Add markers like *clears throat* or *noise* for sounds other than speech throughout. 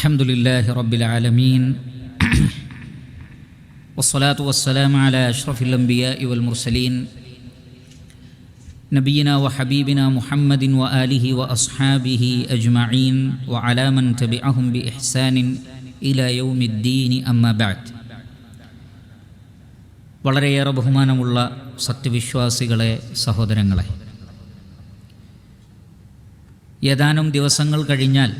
الحمد لله رب العالمين *clears throat* والصلاة والسلام على أشرف الأنبياء والمرسلين نبينا وحبيبنا محمد وآله وأصحابه أجمعين وعلى من تبعهم بإحسان إلى يوم الدين أما بعد വളരെയേറെ ബഹുമാനമുള്ള സത്യവിശ്വാസികളെ സഹോദരങ്ങളെ ഏതാനും ദിവസങ്ങൾ കഴിഞ്ഞാൽ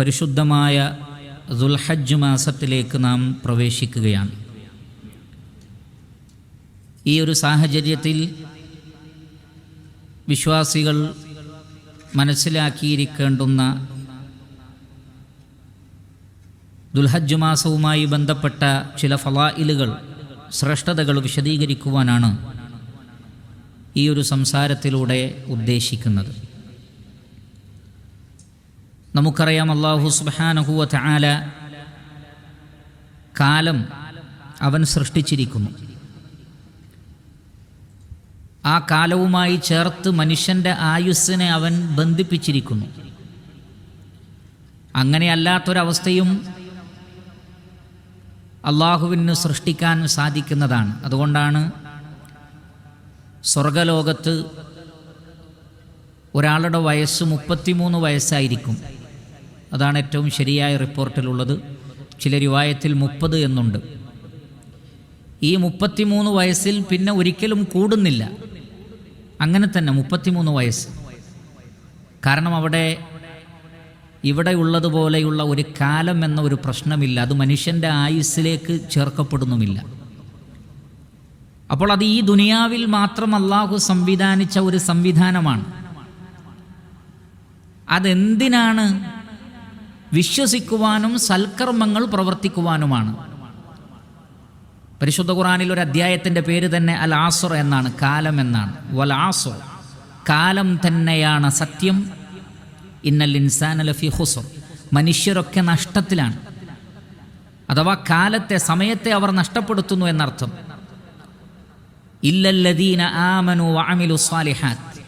പരിശുദ്ധമായ ദുൽഹജ്ജ് മാസത്തിലേക്ക് നാം പ്രവേശിക്കുകയാണ്. ഈ ഒരു സാഹചര്യത്തിൽ വിശ്വാസികൾ മനസ്സിലാക്കിയിരിക്കേണ്ടുന്ന ദുൽഹജ്ജ് മാസവുമായി ബന്ധപ്പെട്ട ചില ഫലായിലുകൾ ശ്രേഷ്ഠതകൾ വിശദീകരിക്കുവാനാണ് ഈ ഒരു സംസാരത്തിലൂടെ ഉദ്ദേശിക്കുന്നത്. നമുക്കറിയാം അള്ളാഹു സുബാനഹുവ ആല കാലം അവൻ സൃഷ്ടിച്ചിരിക്കുന്നു. ആ കാലവുമായി ചേർത്ത് മനുഷ്യന്റെ ആയുസ്സിനെ അവൻ ബന്ധിപ്പിച്ചിരിക്കുന്നു. അങ്ങനെയല്ലാത്തൊരവസ്ഥയും അള്ളാഹുവിന് സൃഷ്ടിക്കാൻ സാധിക്കുന്നതാണ്. അതുകൊണ്ടാണ് സ്വർഗലോകത്ത് ഒരാളുടെ വയസ്സ് മുപ്പത്തിമൂന്ന് വയസ്സായിരിക്കും. അതാണ് ഏറ്റവും ശരിയായ റിപ്പോർട്ടിലുള്ളത്. ചില രൂപായത്തിൽ മുപ്പത് എന്നുണ്ട്. ഈ മുപ്പത്തിമൂന്ന് വയസ്സിൽ പിന്നെ ഒരിക്കലും കൂടുന്നില്ല. അങ്ങനെ തന്നെ മുപ്പത്തിമൂന്ന് വയസ്സ്. കാരണം അവിടെ ഇവിടെ ഉള്ളതുപോലെയുള്ള ഒരു കാലം എന്ന ഒരു പ്രശ്നമില്ല. അത് മനുഷ്യന്റെ ആയുസ്സിലേക്ക് ചേർക്കപ്പെടുന്നുമില്ല. അപ്പോൾ അത് ഈ ദുനിയാവിൽ മാത്രം അള്ളാഹു സംവിധാനിച്ച ഒരു സംവിധാനമാണ്. അതെന്തിനാണ് വിശ്വസിക്കുവാനും സൽക്കർമ്മങ്ങൾ പ്രവർത്തിക്കുവാനുമാണ്. പരിശുദ്ധ ഖുറാനിൽ ഒരു അധ്യായത്തിന്റെ പേര് തന്നെ അൽ ആസുർ എന്നാണ് കാലം എന്നാണ്. വൽ ആസുർ കാലം തന്നെയാണ് സത്യം. ഇന്നൽ ഇൻസാൻ ലഫി ഹുസുർ മനുഷ്യരൊക്കെ നഷ്ടത്തിലാണ്. അഥവാ കാലത്തെ സമയത്തെ അവർ നഷ്ടപ്പെടുത്തുന്നു എന്നർത്ഥം. ഇല്ലല്ലദീന ആമനു വാമിലു സ്വാലിഹാത്ത്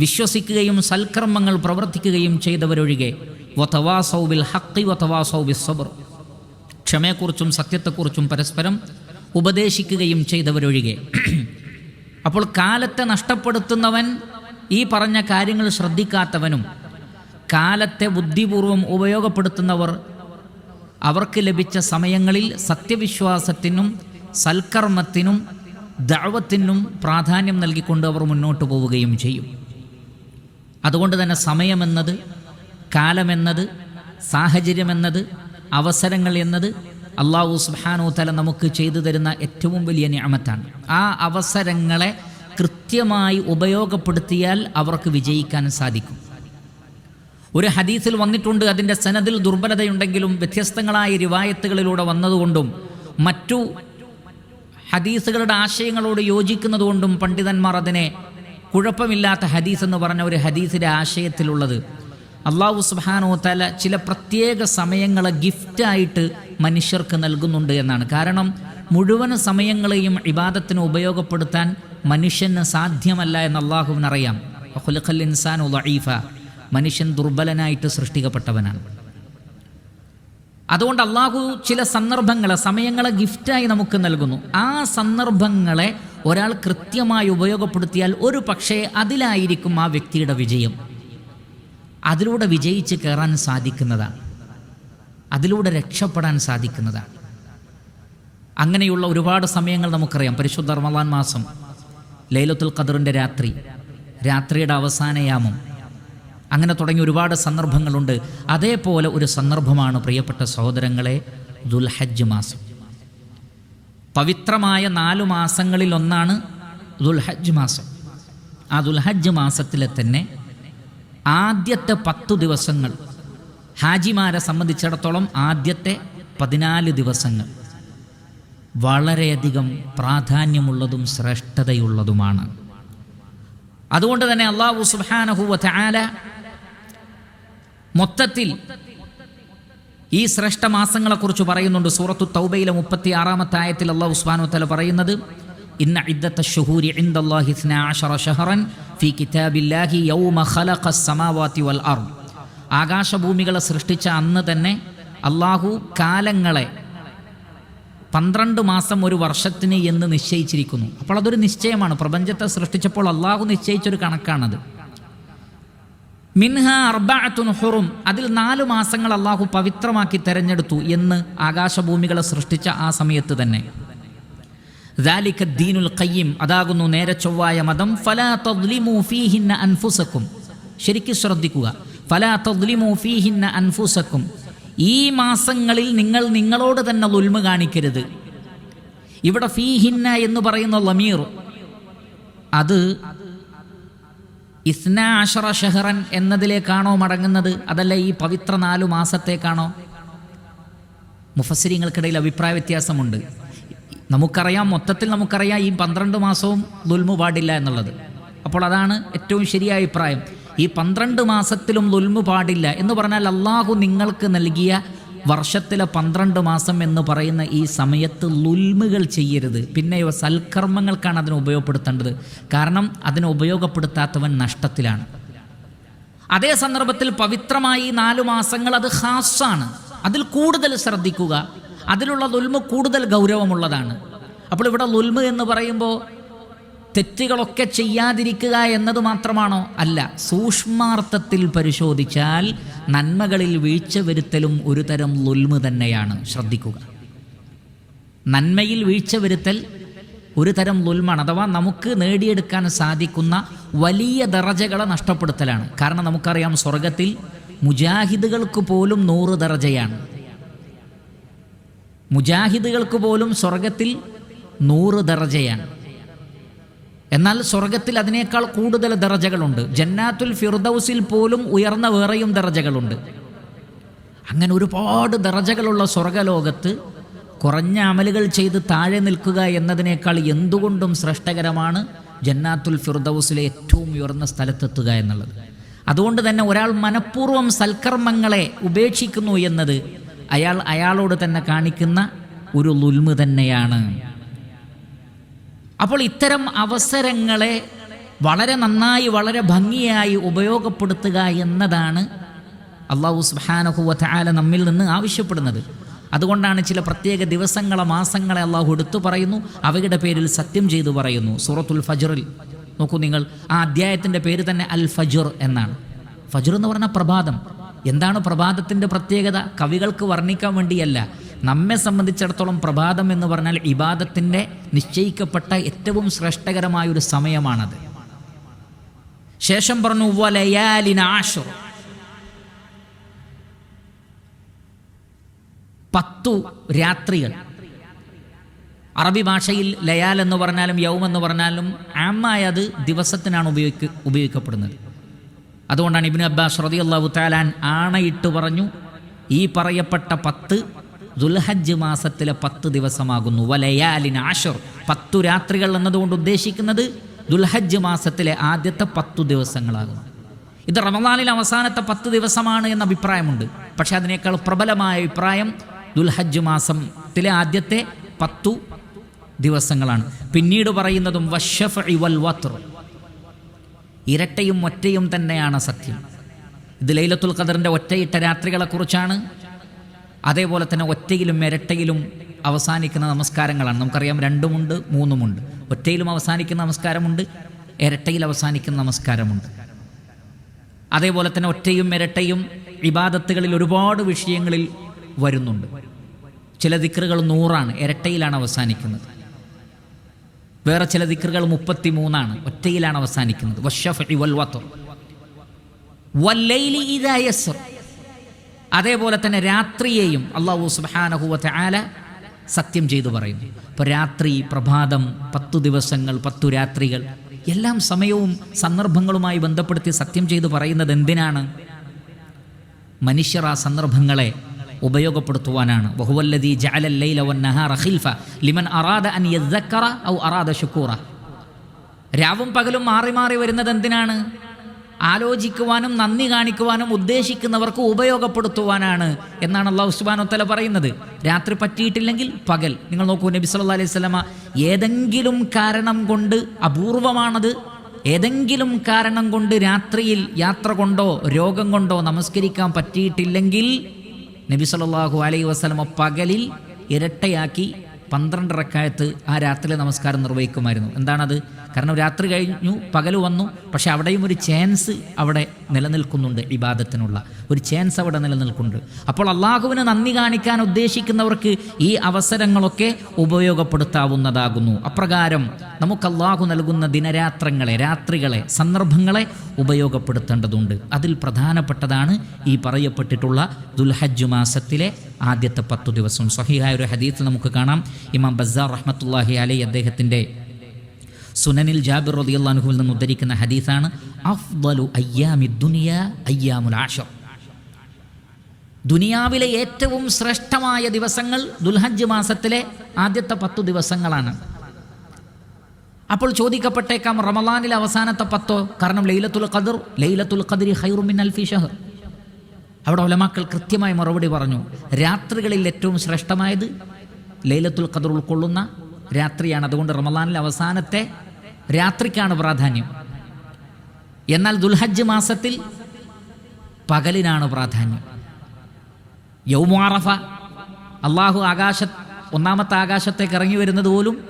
വിശ്വസിക്കുകയും സൽക്കർമ്മങ്ങൾ പ്രവർത്തിക്കുകയും ചെയ്തവരൊഴികെ വതവാസൗബിൽ ഹക്കി വതവാസൗബിൽ സബർ. ക്ഷമയെക്കുറിച്ചും സത്യത്തെക്കുറിച്ചും പരസ്പരം ഉപദേശിക്കുകയും ചെയ്തവരൊഴികെ. അപ്പോൾ കാലത്തെ നഷ്ടപ്പെടുത്തുന്നവൻ ഈ പറഞ്ഞ കാര്യങ്ങൾ ശ്രദ്ധിക്കാത്തവനും കാലത്തെ ബുദ്ധിപൂർവം ഉപയോഗപ്പെടുത്തുന്നവർ അവർക്ക് ലഭിച്ച സമയങ്ങളിൽ സത്യവിശ്വാസത്തിനും സൽക്കർമ്മത്തിനും ദഴവത്തിനും പ്രാധാന്യം നൽകിക്കൊണ്ട് അവർ മുന്നോട്ട് പോവുകയും ചെയ്യും. അതുകൊണ്ട് തന്നെ സമയമെന്നത് കാലമെന്നത് സാഹചര്യമെന്നത് അവസരങ്ങൾ എന്നത് അള്ളാഹു സുബാനോ തല നമുക്ക് ചെയ്തു തരുന്ന ഏറ്റവും വലിയ ഞാമത്താണ് ആ അവസരങ്ങളെ കൃത്യമായി ഉപയോഗപ്പെടുത്തിയാൽ അവർക്ക് വിജയിക്കാൻ സാധിക്കും. ഒരു ഹദീസിൽ വന്നിട്ടുണ്ട് അതിന്റെ സനദിൽ ദുർബലതയുണ്ടെങ്കിലും വ്യത്യസ്തങ്ങളായ റിവായത്തുകളിലൂടെ വന്നതുകൊണ്ടും മറ്റു ഹദീസുകളുടെ ആശയങ്ങളോട് യോജിക്കുന്നതുകൊണ്ടും പണ്ഡിതന്മാർ അതിനെ കുഴപ്പമില്ലാത്ത ഹദീസ് എന്ന് പറഞ്ഞ ഒരു ഹദീസിന്റെ ആശയത്തിലുള്ളത്. അള്ളാഹു സുബാനോ തല ചില പ്രത്യേക സമയങ്ങളെ ഗിഫ്റ്റായിട്ട് മനുഷ്യർക്ക് നൽകുന്നുണ്ട് എന്നാണ്. കാരണം മുഴുവൻ സമയങ്ങളെയും ഇബാദത്തിന് ഉപയോഗപ്പെടുത്താൻ മനുഷ്യന് സാധ്യമല്ല എന്ന് അള്ളാഹുവിനറിയാം. ഹുലഖൽ ഇൻസാൻ ലഈഫ. മനുഷ്യൻ ദുർബലനായിട്ട് സൃഷ്ടിക്കപ്പെട്ടവനാണ്. അതുകൊണ്ട് അള്ളാഹു ചില സന്ദർഭങ്ങളെ സമയങ്ങളെ ഗിഫ്റ്റായി നമുക്ക് നൽകുന്നു. ആ സന്ദർഭങ്ങളെ ഒരാൾ കൃത്യമായി ഉപയോഗപ്പെടുത്തിയാൽ ഒരു പക്ഷേ അതിലായിരിക്കും ആ വ്യക്തിയുടെ വിജയം. അതിലൂടെ വിജയിച്ച് കയറാൻ സാധിക്കുന്നതാണ് അതിലൂടെ രക്ഷപ്പെടാൻ സാധിക്കുന്നതാണ് അങ്ങനെയുള്ള ഒരുപാട് സമയങ്ങൾ നമുക്കറിയാം. പരിശുദ്ധ റമദാൻ മാസം ലൈലത്തുൽ ഖദറിന്റെ രാത്രി രാത്രിയുടെ അവസാനയാമം അങ്ങനെ തുടങ്ങി ഒരുപാട് സന്ദർഭങ്ങളുണ്ട്. അതേപോലെ ഒരു സന്ദർഭമാണ് പ്രിയപ്പെട്ട സഹോദരങ്ങളെ ദുൽഹജ്ജ് മാസം. പവിത്രമായ നാലു മാസങ്ങളിലൊന്നാണ് ദുൽഹജ്ജ് മാസം. ആ ദുൽഹജ്ജ് മാസത്തിലെ തന്നെ ആദ്യത്തെ പത്തു ദിവസങ്ങൾ. ഹാജിമാരെ സംബന്ധിച്ചിടത്തോളം ആദ്യത്തെ പതിനാല് ദിവസങ്ങൾ. വളരെയധികം പ്രാധാന്യമുള്ളതും ശ്രേഷ്ഠതയുള്ളതുമാണ്. അതുകൊണ്ട് തന്നെ അള്ളാഹു സുബാനഹുവ ആല മൊത്തത്തിൽ ഈ ശ്രേഷ്ഠ മാസങ്ങളെക്കുറിച്ച് പറയുന്നുണ്ട്. സൂറത്തു തൗബയിലെ മുപ്പത്തി ആറാമത്തെ ആയത്തിൽ അള്ളാഹു ഉസ്മാനുത്തല തല പറയുന്നത് ഇന്ന ഇദ്ദത്ത ഷുഹൂരി ഇന്ദല്ലാഹി ഇസ്നാഅശറ ഷഹറൻ ഫി കിതാബില്ലാഹി യൗമ ഖലഖ സമാവാതി വൽ അർ ആകാശഭൂമികളെ സൃഷ്ടിച്ച അന്ന് തന്നെ അള്ളാഹു കാലങ്ങളെ പന്ത്രണ്ട് മാസം ഒരു വർഷത്തിന് എന്ന് നിശ്ചയിച്ചിരിക്കുന്നു. അപ്പോൾ അതൊരു നിശ്ചയമാണ്. പ്രപഞ്ചത്തെ സൃഷ്ടിച്ചപ്പോൾ അള്ളാഹു നിശ്ചയിച്ചൊരു കണക്കാണത്. മിൻഹ അർബാഅത്തുൻ ഹുറും. അതിൽ നാല് മാസങ്ങൾ അള്ളാഹു പവിത്രമാക്കി തെരഞ്ഞെടുത്തു എന്ന് ആകാശഭൂമികളെ സൃഷ്ടിച്ച ആ സമയത്ത് തന്നെ. ദീനുൽ ഖയ്യം അതാകുന്നു നേരെ ചൊവ്വായ മതം. ഫലാ തദ്ലിമു ഫീഹിന്ന അൻഫുസക്കും. ശരിക്കും ശ്രദ്ധിക്കുക. ഫലാ തദ്ലിമു ഫീഹിന്ന അൻഫുസക്കും. ഈ മാസങ്ങളിൽ നിങ്ങൾ നിങ്ങളോട് തന്നെ ഉൽമ കാണിക്കരുത്. ഇവിടെ ഫീഹിന്ന എന്ന് പറയുന്ന ലമീർ അത് ഇസ്ന അഷറ ഷെഹറൻ എന്നതിലേക്കാണോ മടങ്ങുന്നത്? അതല്ല ഈ പവിത്ര നാലു മാസത്തേക്കാണോ? മുഫസരിങ്ങൾക്കിടയിൽ അഭിപ്രായ വ്യത്യാസമുണ്ട്. നമുക്കറിയാം മൊത്തത്തിൽ നമുക്കറിയാം ഈ പന്ത്രണ്ട് മാസവും ദുൽമു പാടില്ല എന്നുള്ളത്. അപ്പോൾ അതാണ് ഏറ്റവും ശരിയായ അഭിപ്രായം. ഈ പന്ത്രണ്ട് മാസത്തിലും ദുൽമു പാടില്ല എന്ന് പറഞ്ഞാൽ അള്ളാഹു നിങ്ങൾക്ക് നൽകിയ വർഷത്തിലെ പന്ത്രണ്ട് മാസം എന്ന് പറയുന്ന ഈ സമയത്ത് ലുൽമുകൾ ചെയ്യരുത്. പിന്നെയോ സൽക്കർമ്മങ്ങൾക്കാണ് അതിനെ ഉപയോഗപ്പെടുത്തേണ്ടത്. കാരണം അതിനെ ഉപയോഗപ്പെടുത്താത്തവൻ നഷ്ടത്തിലാണ്. അതേ സന്ദർഭത്തിൽ പവിത്രമായി നാലു മാസങ്ങൾ അത് ഹാസാണ് അതിൽ കൂടുതൽ ശ്രദ്ധിക്കുക. അതിലുള്ള ലുൽമ കൂടുതൽ ഗൗരവമുള്ളതാണ്. അപ്പോൾ ഇവിടെ ലുൽമ എന്ന് പറയുമ്പോൾ തെറ്റുകളൊക്കെ ചെയ്യാതിരിക്കുക എന്നത് മാത്രമാണോ? അല്ല. സൂക്ഷ്മാർത്ഥത്തിൽ പരിശോധിച്ചാൽ നന്മകളിൽ വീഴ്ച വരുത്തലും ഒരു തരം ലുൽമ തന്നെയാണ്. ശ്രദ്ധിക്കുക. നന്മയിൽ വീഴ്ച വരുത്തൽ ഒരു തരം ലുൽമാണ്. അഥവാ നമുക്ക് നേടിയെടുക്കാൻ സാധിക്കുന്ന വലിയ ദറജകളെ നഷ്ടപ്പെടുത്തലാണ്. കാരണം നമുക്കറിയാം സ്വർഗത്തിൽ മുജാഹിദുകൾക്ക് പോലും നൂറ് ദറജയാണ്. മുജാഹിദുകൾക്ക് പോലും സ്വർഗത്തിൽ നൂറ് ദർജയാണ്. എന്നാൽ സ്വർഗത്തിൽ അതിനേക്കാൾ കൂടുതൽ ദർജകളുണ്ട്. ജന്നാത്തുൽ ഫിർദൌസിൽ പോലും ഉയർന്ന വേറെയും ദർജകളുണ്ട്. അങ്ങനെ ഒരുപാട് ദർജകളുള്ള സ്വർഗലോകത്ത് കുറഞ്ഞ അമലുകൾ ചെയ്ത് താഴെ നിൽക്കുക എന്നതിനേക്കാൾ എന്തുകൊണ്ടും ശ്രേഷ്ഠകരമാണ് ജന്നാത്തുൽ ഫിർദൌസിലെ ഏറ്റവും ഉയർന്ന സ്ഥലത്തെത്തുക എന്നുള്ളത്. അതുകൊണ്ട് തന്നെ ഒരാൾ മനഃപൂർവം സൽക്കർമ്മങ്ങളെ ഉപേക്ഷിക്കുന്നു എന്നത് അയാൾ അയാളോട് തന്നെ കാണിക്കുന്ന ഒരു ലുൽമ് തന്നെയാണ്. അപ്പോൾ ഇത്തരം അവസരങ്ങളെ വളരെ നന്നായി വളരെ ഭംഗിയായി ഉപയോഗപ്പെടുത്തുക എന്നതാണ് അള്ളാഹു സുബാനഹുവ ആല നമ്മിൽ നിന്ന് ആവശ്യപ്പെടുന്നത്. അതുകൊണ്ടാണ് ചില പ്രത്യേക ദിവസങ്ങളെ മാസങ്ങളെ അള്ളാഹു എടുത്തു പറയുന്നു അവയുടെ പേരിൽ സത്യം ചെയ്തു പറയുന്നു. സൂറത്തുൽ ഫജറിൽ നോക്കൂ നിങ്ങൾ ആ അധ്യായത്തിന്റെ പേര് തന്നെ അൽ ഫജുർ എന്നാണ്. ഫജുർ എന്ന് പറഞ്ഞാൽ പ്രഭാതം. എന്താണ് പ്രഭാതത്തിന്റെ പ്രത്യേകത? കവികൾക്ക് വർണിക്കാൻ വേണ്ടിയല്ല. നമ്മെ സംബന്ധിച്ചിടത്തോളം പ്രഭാതം എന്ന് പറഞ്ഞാൽ ഇബാദത്തിന്റെ നിശ്ചയിക്കപ്പെട്ട ഏറ്റവും ശ്രേഷ്ഠകരമായ ഒരു സമയമാണത്. ശേഷം പറഞ്ഞു വലയാലിന ആഷുർ. പത്തു രാത്രികൾ. അറബി ഭാഷയിൽ ലയാൽ എന്ന് പറഞ്ഞാലും യൗം എന്ന് പറഞ്ഞാലും ആമായ അത് ദിവസത്തിനാണ് ഉപയോഗിക്ക ഉപയോഗിക്കപ്പെടുന്നത്. അതുകൊണ്ടാണ് ഇബിൻ അബ്ബാസ് റതി അള്ളാഹു താലാൻ ആണയിട്ട് പറഞ്ഞു ഈ പറയപ്പെട്ട പത്ത് ദുൽഹജ്ജ് മാസത്തിലെ പത്ത് ദിവസമാകുന്നു. വലയാലിൻ ആഷർ പത്തു രാത്രികൾ എന്നതുകൊണ്ട് ഉദ്ദേശിക്കുന്നത് ദുൽഹജ്ജ് മാസത്തിലെ ആദ്യത്തെ പത്തു ദിവസങ്ങളാകുന്നു. ഇത് റമദാനിൽ അവസാനത്തെ പത്ത് ദിവസമാണ് എന്ന അഭിപ്രായമുണ്ട്. പക്ഷെ അതിനേക്കാൾ പ്രബലമായ അഭിപ്രായം ദുൽഹജ്ജ് മാസത്തിലെ ആദ്യത്തെ പത്തു ദിവസങ്ങളാണ്. പിന്നീട് പറയുന്നതും വഷഫ് ഇവൽ വത്ർ ഇരട്ടയും ഒറ്റയും തന്നെയാണ് സത്യം. ഇത് ലൈലത്തുൽ ഖദറിന്റെ ഒറ്റയിട്ട രാത്രികളെക്കുറിച്ചാണ്. അതേപോലെ തന്നെ ഒറ്റയിലും ഇരട്ടയിലും അവസാനിക്കുന്ന നമസ്കാരങ്ങളാണ്. നമുക്കറിയാം രണ്ടുമുണ്ട് മൂന്നുമുണ്ട്. ഒറ്റയിലും അവസാനിക്കുന്ന നമസ്കാരമുണ്ട് ഇരട്ടയിൽ അവസാനിക്കുന്ന നമസ്കാരമുണ്ട്. അതേപോലെ തന്നെ ഒറ്റയും ഇരട്ടയും ഇബാദത്തുകളിൽ ഒരുപാട് വിഷയങ്ങളിൽ വരുന്നുണ്ട്. ചില ദിക്റുകൾ നൂറാണ് ഇരട്ടയിലാണ് അവസാനിക്കുന്നത്. വേറെ ചില ദിക്കറുകൾ മുപ്പത്തി മൂന്നാണ് ഒറ്റയിലാണ് അവസാനിക്കുന്നത്. അതേപോലെ തന്നെ രാത്രിയെയും അള്ളാഹു സുബാനഹുവ ആല സത്യം ചെയ്തു പറയുന്നു. ഇപ്പോൾ രാത്രി പ്രഭാതം പത്തു ദിവസങ്ങൾ പത്തു രാത്രികൾ എല്ലാം സമയവും സന്ദർഭങ്ങളുമായി ബന്ധപ്പെടുത്തി സത്യം ചെയ്തു പറയുന്നത് എന്തിനാണ്? മനുഷ്യർ ആ സന്ദർഭങ്ങളെ ഉപയോഗപ്പെടുത്തുവാനാണ്. വഹുവല്ലദീ ജഅലൽ ലൈല വന്നഹാറ ഖിൽഫ ലിമൻ അറാദ അൻ യദ്ദക്കറ ഔ അറാദ ഷുക്കൂറ രാവും പകലും മാറി മാറി വരുന്നത് എന്തിനാണ്? ആലോചിക്കുവാനും നന്ദി കാണിക്കുവാനും ഉദ്ദേശിക്കുന്നവർക്ക് ഉപയോഗപ്പെടുത്തുവാനാണ് എന്നാണ് അള്ളാഹു സുബാനോത്തല തല പറയുന്നത്. രാത്രി പറ്റിയിട്ടില്ലെങ്കിൽ പകൽ. നിങ്ങൾ നോക്കൂ നബി സല്ലല്ലാഹു അലൈഹി സ്വലമ ഏതെങ്കിലും കാരണം കൊണ്ട് അപൂർവമാണത്. ഏതെങ്കിലും കാരണം കൊണ്ട് രാത്രിയിൽ യാത്ര കൊണ്ടോ രോഗം കൊണ്ടോ നമസ്കരിക്കാൻ പറ്റിയിട്ടില്ലെങ്കിൽ നബി സല്ലല്ലാഹു അലൈഹി വസല്ലമ പകലിൽ ഇരട്ടയാക്കി പന്ത്രണ്ടരക്കായത്ത് ആ രാത്രിയിലെ നമസ്കാരം നിർവഹിക്കുമായിരുന്നു. എന്താണത്? കാരണം രാത്രി കഴിഞ്ഞു പകൽ വന്നു പക്ഷെ അവിടെയും ഒരു ചാൻസ് അവിടെ നിലനിൽക്കുന്നുണ്ട് ഇബാദത്തിനുള്ള. ഒരു ചാൻസ് അവിടെ നിലനിൽക്കുന്നുണ്ട്. അപ്പോൾ അള്ളാഹുവിന് നന്ദി കാണിക്കാൻ ഉദ്ദേശിക്കുന്നവർക്ക് ഈ അവസരങ്ങളൊക്കെ ഉപയോഗപ്പെടുത്താവുന്നതാകുന്നു. അപ്രകാരം നമുക്ക് അള്ളാഹു നൽകുന്ന ദിനരാത്രങ്ങളെ രാത്രികളെ സന്ദർഭങ്ങളെ ഉപയോഗപ്പെടുത്തേണ്ടതുണ്ട്. അതിൽ പ്രധാനപ്പെട്ടതാണ് ഈ പറയപ്പെട്ടിട്ടുള്ള ദുൽഹജ്ജ് മാസത്തിലെ ആദ്യത്തെ പത്തു ദിവസം. സഹിഹായ ഒരു ഹദീത്തിൽ നമുക്ക് കാണാം. ഇമാം ബസാർ റഹ്മത്തുല്ലാഹി അലൈ അദ്ദേഹത്തിന്റെ സുനനിൽ ജാബിർ റളിയല്ലാഹുവിൽ നിന്ന് ഉദ്ധരിക്കുന്ന ഹദീസാണ് അഫ്ദലു അയ്യാമി ദുനിയ അയ്യാമുൽ ആഷർ. ദുനിയാവിലെ ഏറ്റവും ശ്രേഷ്ഠമായ ദിവസങ്ങൾ ദുൽഹജ്ജ് മാസത്തിലെ ആദ്യത്തെ പത്തു ദിവസങ്ങളാണ്. അപ്പോൾ ചോദിക്കപ്പെട്ടേക്കാം റമലാനിലെ അവസാനത്തെ പത്തോ? കാരണം ലൈലത്തുൽ ഖദർ ലൈലത്തുൽ ഖദരി ഹൈറുമിൻ അൽഫി ഷഹർ. അവിടെ ഉലമാക്കൾ കൃത്യമായി മറുപടി പറഞ്ഞു രാത്രികളിൽ ഏറ്റവും ശ്രേഷ്ഠമായത് ലൈലത്തുൽ ഖദർ ഉൾക്കൊള്ളുന്ന രാത്രിയാണ്. അതുകൊണ്ട് റമലാനിലെ അവസാനത്തെ രാത്രിക്കാണ് പ്രാധാന്യം. എന്നാൽ ദുൽഹജ്ജ് മാസത്തിൽ പകലിനാണ് പ്രാധാന്യം. യൗമാറഫ അള്ളാഹു ആകാശ ഒന്നാമത്തെ ആകാശത്തേക്ക് ഇറങ്ങി വരുന്നത് പോലും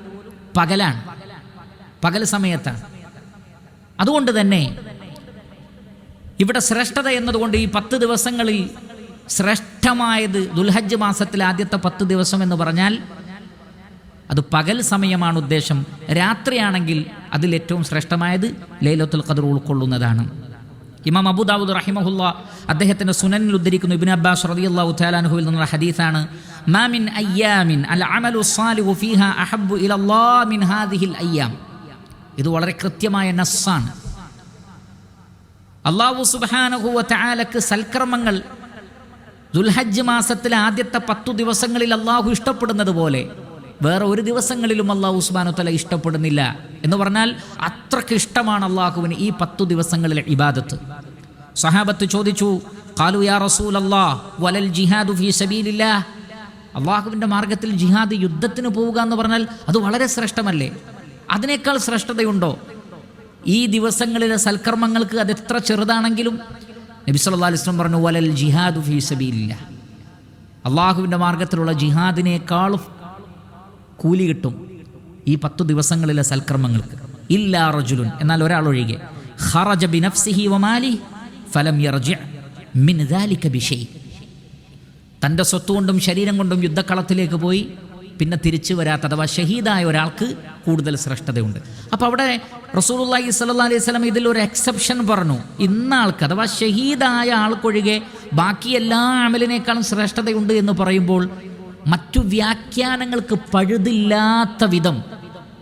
പകലാണ്. പകൽ സമയത്താണ്. അതുകൊണ്ട് തന്നെ ഇവിടെ ശ്രേഷ്ഠത എന്നതുകൊണ്ട് ഈ പത്ത് ദിവസങ്ങളിൽ ശ്രേഷ്ഠമായത് ദുൽഹജ്ജ് മാസത്തിലെ ആദ്യത്തെ പത്ത് ദിവസം എന്ന് പറഞ്ഞാൽ അത് പകൽ സമയമാണ് ഉദ്ദേശം. രാത്രിയാണെങ്കിൽ അതിൽ ഏറ്റവും ശ്രേഷ്ഠമായത് ലൈലത്തുൽ ഖദർ ഉൾക്കൊള്ളുന്നതാണ്. ഇമാം അബൂദാവൂദ് റഹിമഹുല്ല അദ്ദേഹത്തിന്റെ സുനനിൽ ഉദ്ധരിക്കുന്നു ഇബിൻ അബ്ബാസ് റളിയല്ലാഹു തആല അൻഹുവിൽ നിന്നുള്ള ഹദീസാണ്. മാമിൻ അയ്യാമിൻ അൽ അമലു സാലിഹു ഫീഹ അഹബ്ബു ഇലല്ലാഹ് മിൻ ഹാദിഹിൽ അയ്യാം. ഇത് വളരെ കൃത്യമായ നസ്സാണ്. അള്ളാഹു സുബ്ഹാനഹു വ തആലക്ക് സൽക്കർമ്മങ്ങൾ ദുൽഹജ്ജ് മാസത്തിലെ ആദ്യത്തെ പത്തു ദിവസങ്ങളിൽ അള്ളാഹു ഇഷ്ടപ്പെടുന്നത് പോലെ വേറെ ഒരു ദിവസങ്ങളിലും അള്ളാഹു ഉസ്മാനുത്തല തല ഇഷ്ടപ്പെടുന്നില്ല. എന്ന് പറഞ്ഞാൽ അത്രയ്ക്ക് ഇഷ്ടമാണ് അള്ളാഹുവിന് ഈ പത്തു ദിവസങ്ങളിലെ ഇബാദത്ത്. സഹാബത്ത് ചോദിച്ചു കാലു യാ റസൂൽ വലൽ ജിഹാദു ഫീ സബീലില്ല? അള്ളാഹുവിന്റെ മാർഗത്തിൽ ജിഹാദ് യുദ്ധത്തിന് പോവുക എന്ന് പറഞ്ഞാൽ അത് വളരെ ശ്രേഷ്ഠമല്ലേ? അതിനേക്കാൾ ശ്രേഷ്ഠതയുണ്ടോ? ഈ ദിവസങ്ങളിലെ സൽക്കർമ്മങ്ങൾക്ക് അത് എത്ര ചെറുതാണെങ്കിലും നബി വസല്ലം പറഞ്ഞു വലൽ ജിഹാദു ഫീ സബീലില്ല. അള്ളാഹുവിന്റെ മാർഗത്തിലുള്ള ജിഹാദിനേക്കാൾ കൂലി കിട്ടും ഈ പത്തു ദിവസങ്ങളിലെ സൽക്രമങ്ങൾക്ക് ഇല്ലാ റജുലുൻ എന്നാൽ ഒരാൾ ഒഴികെ. ഖറജ ബിനഫ്സിഹി വമാലി ഫലം മിൻ ദാലിക തന്റെ സ്വത്തുകൊണ്ടും ശരീരം കൊണ്ടും യുദ്ധക്കളത്തിലേക്ക് പോയി പിന്നെ തിരിച്ചു വരാത്ത അഥവാ ഷഹീദായ ഒരാൾക്ക് കൂടുതൽ ശ്രേഷ്ഠതയുണ്ട്. അപ്പോൾ അവിടെ റസൂലുള്ളാഹി സ്വല്ലല്ലാഹി അലൈഹി വസല്ലം ഇതിൽ ഒരു എക്സെപ്ഷൻ പറഞ്ഞു. ഇന്ന ആൾക്ക് അഥവാ ഷഹീദായ ആൾക്കൊഴികെ ബാക്കി എല്ലാ അമലിനേക്കാളും ശ്രേഷ്ഠതയുണ്ട് എന്ന് പറയുമ്പോൾ മറ്റു വ്യാഖ്യാനങ്ങൾക്ക് പഴുതില്ലാത്ത വിധം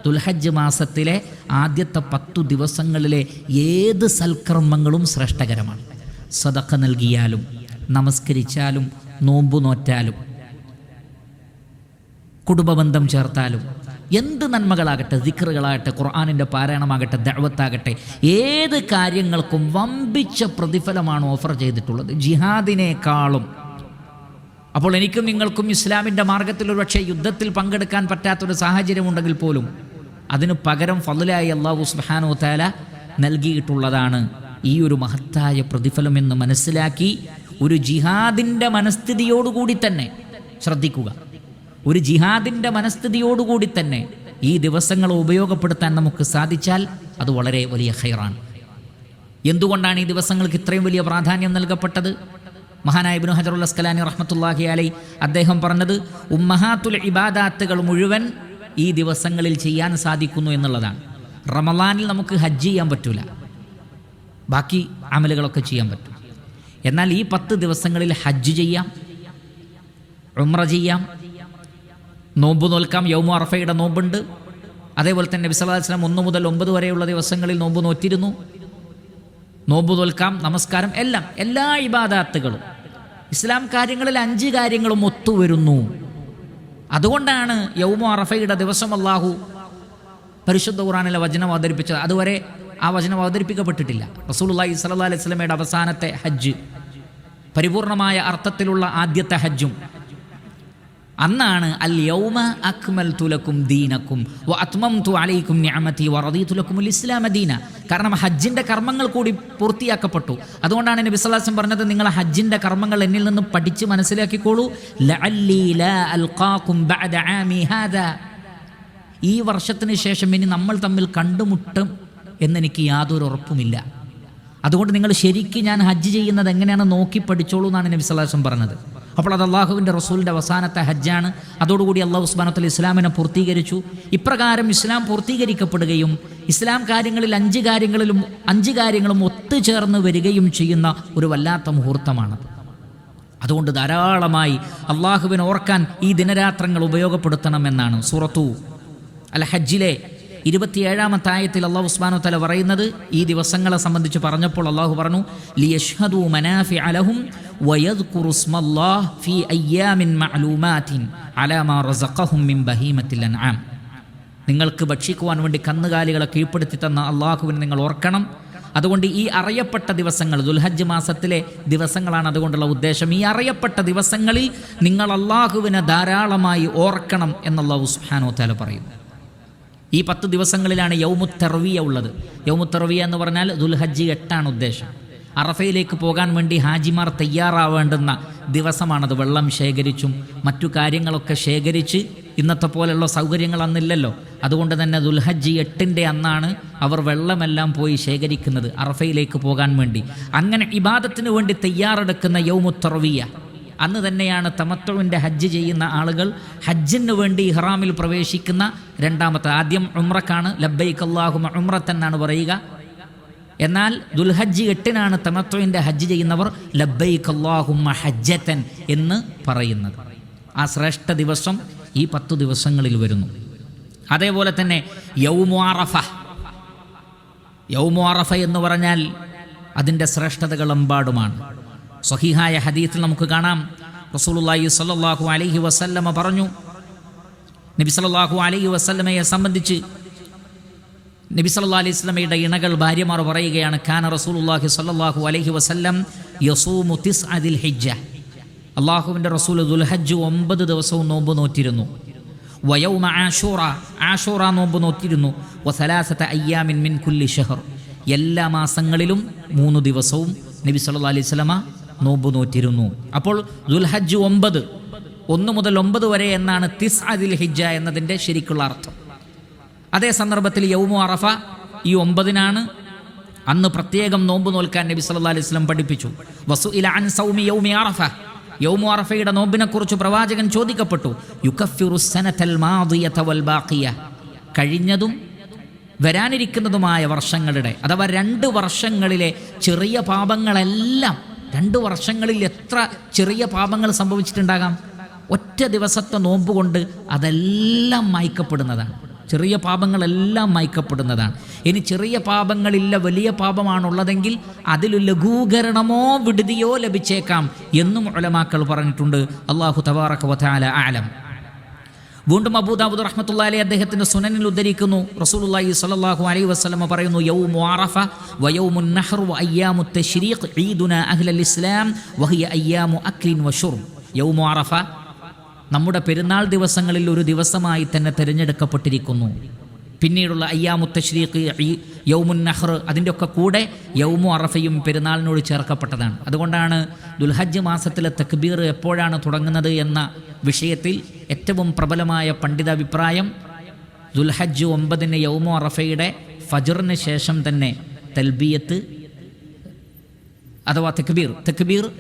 ദുൽഹജ്ജ് മാസത്തിലെ ആദ്യത്തെ പത്തു ദിവസങ്ങളിലെ ഏത് സൽക്കർമ്മങ്ങളും ശ്രേഷ്ഠകരമാണ്. സതക്ക നൽകിയാലും നമസ്കരിച്ചാലും നോമ്പു നോറ്റാലും കുടുംബബന്ധം ചേർത്താലും എന്ത് നന്മകളാകട്ടെ ദിക്റുകളാകട്ടെ ഖുർആാനിന്റെ പാരായണമാകട്ടെ ദഴവത്താകട്ടെ ഏത് കാര്യങ്ങൾക്കും വമ്പിച്ച പ്രതിഫലമാണ് ഓഫർ ചെയ്തിട്ടുള്ളത്. ജിഹാദിനേക്കാളും അപ്പോൾ എനിക്കും നിങ്ങൾക്കും ഇസ്ലാമിന്റെ മാർഗത്തിൽ ഒരുപക്ഷെ യുദ്ധത്തിൽ പങ്കെടുക്കാൻ പറ്റാത്തൊരു സാഹചര്യമുണ്ടെങ്കിൽ പോലും അതിന് പകരം ഫലായി അള്ളാഹു സുബാനോ താല നൽകിയിട്ടുള്ളതാണ് ഈ ഒരു മഹത്തായ പ്രതിഫലം എന്ന് മനസ്സിലാക്കി ഒരു ജിഹാദിന്റെ മനസ്ഥിതിയോടുകൂടി തന്നെ ശ്രദ്ധിക്കുക. ഒരു ജിഹാദിന്റെ മനസ്ഥിതിയോടുകൂടി തന്നെ ഈ ദിവസങ്ങൾ ഉപയോഗപ്പെടുത്താൻ നമുക്ക് സാധിച്ചാൽ അത് വളരെ വലിയ ഹൈറാണ് എന്തുകൊണ്ടാണ് ഈ ദിവസങ്ങൾക്ക് ഇത്രയും വലിയ പ്രാധാന്യം നൽകപ്പെട്ടത്? മഹാനായ ഇബ്നു ഹജറുൽ അസ്കലാനി റഹ്മത്തുല്ലാഹി അലൈ അദ്ദേഹം പറഞ്ഞത് ഉമ്മഹാത്തുൽ ഇബാദാത്തുകൾ മുഴുവൻ ഈ ദിവസങ്ങളിൽ ചെയ്യാൻ സാധിക്കുന്നു എന്നുള്ളതാണ്. റമലാനിൽ നമുക്ക് ഹജ്ജ് ചെയ്യാൻ പറ്റൂല. ബാക്കി അമലുകളൊക്കെ ചെയ്യാൻ പറ്റും. എന്നാൽ ഈ പത്ത് ദിവസങ്ങളിൽ ഹജ്ജ് ചെയ്യാം ഉംറ ചെയ്യാം നോമ്പ് നോൽക്കാം. യൗമു അറഫയുടെ നോമ്പുണ്ട്. അതേപോലെ തന്നെ വിസലാസ്ലം ഒന്ന് മുതൽ ഒമ്പത് വരെയുള്ള ദിവസങ്ങളിൽ നോമ്പ് നോറ്റിരുന്നു. നോമ്പ് തോൽക്കാം നമസ്കാരം എല്ലാം എല്ലാ ഇബാദാത്തുകളും. ഇസ്ലാം കാര്യങ്ങളിൽ അഞ്ച് കാര്യങ്ങളും ഒത്തുവരുന്നു. അതുകൊണ്ടാണ് യൗമ അറഫയുടെ ദിവസം അള്ളാഹു പരിശുദ്ധ ഖുറാനിലെ വചനം അവതരിപ്പിച്ചത്. അതുവരെ ആ വചനം അവതരിപ്പിക്കപ്പെട്ടിട്ടില്ല. റസൂലുള്ളാഹി സ്വല്ലല്ലാഹി അലൈഹി വസല്ലമയുടെ അവസാനത്തെ ഹജ്ജ് പരിപൂർണമായ അർത്ഥത്തിലുള്ള ആദ്യത്തെ ഹജ്ജും അന്നാണ് അൽ യൗമ അക്മൽ തുലക്കും ദീനക്കും അത്മം തു അലൈക്കും ഞാമത്തി വറദീ തുലക്കും ഇസ്ലാമ ദീന. കാരണം ഹജ്ജിന്റെ കർമ്മങ്ങൾ കൂടി പൂർത്തിയാക്കപ്പെട്ടു. അതുകൊണ്ടാണ് നബി വിശ്വാസം പറഞ്ഞത് നിങ്ങൾ ഹജ്ജിന്റെ കർമ്മങ്ങൾ എന്നിൽ നിന്ന് പഠിച്ച് മനസ്സിലാക്കിക്കോളൂ. ഈ വർഷത്തിന് ശേഷം ഇനി നമ്മൾ തമ്മിൽ കണ്ടുമുട്ടും എന്നെനിക്ക് യാതൊരു ഉറപ്പുമില്ല. അതുകൊണ്ട് നിങ്ങൾ ശരിക്കും ഞാൻ ഹജ്ജ് ചെയ്യുന്നത് എങ്ങനെയാണ് നോക്കി പഠിച്ചോളൂ എന്നാണ് നബി സല്ലാസം പറഞ്ഞത്. അപ്പോൾ അത് അള്ളാഹുവിന്റെ റസൂലിന്റെ അവസാനത്തെ ഹജ്ജാണ്. അതോടുകൂടി അള്ളാഹു ഉസ്മാനത്തൽ ഇസ്ലാമിനെ പൂർത്തീകരിച്ചു. ഇപ്രകാരം ഇസ്ലാം പൂർത്തീകരിക്കപ്പെടുകയും ഇസ്ലാം കാര്യങ്ങളിൽ അഞ്ച് കാര്യങ്ങളിലും അഞ്ച് കാര്യങ്ങളും ഒത്തുചേർന്ന് വരികയും ചെയ്യുന്ന ഒരു വല്ലാത്ത മുഹൂർത്തമാണത്. അതുകൊണ്ട് ധാരാളമായി അള്ളാഹുവിനെ ഓർക്കാൻ ഈ ദിനരാത്രങ്ങൾ ഉപയോഗപ്പെടുത്തണമെന്നാണ് സൂറത്തു അൽ ഹജ്ജിലെ ഇരുപത്തിയേഴാമത്തെ ആയത്തിൽ അള്ളാഹു ഉസ്മാനു തല പറയുന്നത് ഈ ദിവസങ്ങളെ സംബന്ധിച്ച് പറഞ്ഞപ്പോൾ അള്ളാഹു പറഞ്ഞു ലിയഷ്ഹദു മനാഫി അലഹും മിൻ ബഹീമത്തിൽ അൻആം. നിങ്ങൾക്ക് ഭക്ഷിക്കുവാൻ വേണ്ടി കന്നുകാലികളെ കീഴ്പ്പെടുത്തി തന്ന അള്ളാഹുവിനെ നിങ്ങൾ ഓർക്കണം. അതുകൊണ്ട് ഈ അറിയപ്പെട്ട ദിവസങ്ങൾ ദുൽഹജ്ജ് മാസത്തിലെ ദിവസങ്ങളാണ് അതുകൊണ്ടുള്ള ഉദ്ദേശം. ഈ അറിയപ്പെട്ട ദിവസങ്ങളിൽ നിങ്ങൾ അള്ളാഹുവിനെ ധാരാളമായി ഓർക്കണം എന്നുള്ള സുഹാനോ തല പറയുന്നു. ഈ പത്ത് ദിവസങ്ങളിലാണ് യൗമുത്തറവിയ ഉള്ളത്. യൗമുത്തറവിയ എന്ന് പറഞ്ഞാൽ ദുൽഹജ്ജ് എട്ടാണ് ഉദ്ദേശം. അറഫയിലേക്ക് പോകാൻ വേണ്ടി ഹാജിമാർ തയ്യാറാവേണ്ടുന്ന ദിവസമാണത്. വെള്ളം ശേഖരിച്ചും മറ്റു കാര്യങ്ങളൊക്കെ ശേഖരിച്ച് ഇന്നത്തെ പോലെയുള്ള സൗകര്യങ്ങൾ അന്നില്ലല്ലോ. അതുകൊണ്ട് തന്നെ ദുൽഹജ്ജ് എട്ടിന്റെ അന്നാണ് അവർ വെള്ളമെല്ലാം പോയി ശേഖരിക്കുന്നത് അറഫയിലേക്ക് പോകാൻ വേണ്ടി. അങ്ങനെ ഇബാദത്തിന് വേണ്ടി തയ്യാറെടുക്കുന്ന യൗമുത്തർവിയ അന്ന് തന്നെയാണ് തമത്തുവിന്റെ ഹജ്ജ് ചെയ്യുന്ന ആളുകൾ ഹജ്ജിന് വേണ്ടി ഇഹ്റാമിൽ പ്രവേശിക്കുന്ന രണ്ടാമത്തെ ആദ്യം ഉമ്രക്കാണ് ലബ്ബൈക്ക് അള്ളാഹുമ ഉമ്രത്ത് എന്നാണ് പറയുക. എന്നാൽ ദുൽഹജ്ജ് എട്ടിനാണ് തമത്തുവിന്റെ ഹജ്ജ് ചെയ്യുന്നവർ ലബ്ബൈക്ക് അള്ളാഹുമ ഹജ്ജത്തൻ എന്ന് പറയുന്നത്. ആ ശ്രേഷ്ഠ ദിവസം ഈ പത്തു ദിവസങ്ങളിൽ വരുന്നു. അതേപോലെ തന്നെ യൗമുഅറഫ യൗമുഅറഫ എന്ന് പറഞ്ഞാൽ അതിന്റെ ശ്രേഷ്ഠതകൾ എമ്പാടുമാണ് സ്വഹീഹായ ഹദീത്തിൽ നമുക്ക് കാണാം. റസൂലുള്ളാഹി സല്ലാഹു അലഹി വസല്ലമ പറഞ്ഞു നബി സല്ലാഹു അലഹി വസല്ലമയെ സംബന്ധിച്ച് നബി സല്ലാ അലൈഹി സ്വലമയുടെ ഇണകൾ ഭാര്യമാർ പറയുകയാണ് ഖാന റസൂലുള്ളാഹി സ്വല്ലല്ലാഹു അലഹി വസല്ലം യസൂമു തിസ്അദിൽ ഹിജ്ജ അള്ളാഹുവിന്റെ റസൂൽ ദുൽഹജ്ജ് ഒമ്പത് ദിവസവും നോമ്പ് നോറ്റിരുന്നു. വയൗമ ആഷൂറ ആഷൂറ നോമ്പ് നോറ്റിരുന്നു. വസലാസത്തെ അയ്യാമിൻ മിൻ കുല്ലി ഷഹർ. എല്ലാ മാസങ്ങളിലും മൂന്ന് ദിവസവും നബി സല്ലാ അലൈഹി വസല്ലമ നോമ്പ് നോറ്റിരുന്നു. അപ്പോൾ ദുൽഹജ്ജ് ഒമ്പത് ഒന്ന് മുതൽ ഒമ്പത് വരെ എന്നാണ് തിസ് അദിൽ ഹിജ്ജ എന്നതിന്റെ ശരിക്കുള്ള അർത്ഥം. അതേ സന്ദർഭത്തിൽ യൗമു അറഫ ഈ ഒമ്പതിനാണ് അന്ന് പ്രത്യേകം നോമ്പ് നോൽക്കാൻ നബി സല്ലാ അലൈഹി സ്വലം പഠിപ്പിച്ചു. വസു ഇല അൻ സൗമി യൗമി അറഫ. യൗമു അറഫയുടെ നോമ്പിനെക്കുറിച്ച് പ്രവാചകൻ ചോദിക്കപ്പെട്ടു. ബാഖിയ. കഴിഞ്ഞതും വരാനിരിക്കുന്നതുമായ വർഷങ്ങളുടെ അഥവാ രണ്ട് വർഷങ്ങളിലെ ചെറിയ പാപങ്ങളെല്ലാം രണ്ട് വർഷങ്ങളിൽ എത്ര ചെറിയ പാപങ്ങൾ സംഭവിച്ചിട്ടുണ്ടാകാം? ഒറ്റ ദിവസത്തെ നോമ്പ് കൊണ്ട് അതെല്ലാം മായ്ക്കപ്പെടുന്നതാണ്. ചെറിയ പാപങ്ങളെല്ലാം മായ്ക്കപ്പെടുന്നതാണ്. ഇനി ചെറിയ പാപങ്ങളില്ല വലിയ പാപമാണുള്ളതെങ്കിൽ അതിൽ ലഘൂകരണമോ വിടുതിയോ ലഭിച്ചേക്കാം എന്നും ഉലമാക്കൾ പറഞ്ഞിട്ടുണ്ട്. അള്ളാഹു തബാറക വതാല ആലം. വീണ്ടും അബൂദാബുദ് റഹ്മത്തുള്ള അലി അദ്ദേഹത്തിന്റെ സുനനിൽ ഉദ്ധരിക്കുന്നു. റസൂലുള്ളാഹി സ്വല്ലല്ലാഹു അലൈഹി വസല്ലമ പറയുന്നു യൗമു അറഫ വയൗമുൻ നഹർ വഅയ്യാമു തശ്രീഖ് ഈദുന അഹ്ലൽ ഇസ്ലാം വഹിയ അയ്യാമു അക്ലിൻ വഷുറും യൗമു അറഫ നമ്മുടെ പെരുന്നാൾ ദിവസങ്ങളിൽ ഒരു ദിവസമായി തന്നെ തിരഞ്ഞെടുക്കപ്പെട്ടിരിക്കുന്നു. പിന്നീടുള്ള അയ്യാമു തശ്രീഖ് യൗമുൻ നഹർ അതിന്റെ ഒക്കെ കൂടെ യൗമു അറഫയും പെരുന്നാളിനോട് ചേർക്കപ്പെട്ടതാണ്. അതുകൊണ്ടാണ് ദുൽഹജ്ജ് മാസത്തിലെ തക്ബീർ എപ്പോഴാണ് തുടങ്ങുന്നത് എന്ന വിഷയത്തിൽ ഏറ്റവും പ്രബലമായ പണ്ഡിതാഭിപ്രായം ദുൽഹജ്ജ് ഒമ്പതിന് യൗമോ അറഫയുടെ ഫജറിന് ശേഷം തന്നെ തൽബിയത്ത് അഥവാ തെക്ബീർ. തെക്ബീർ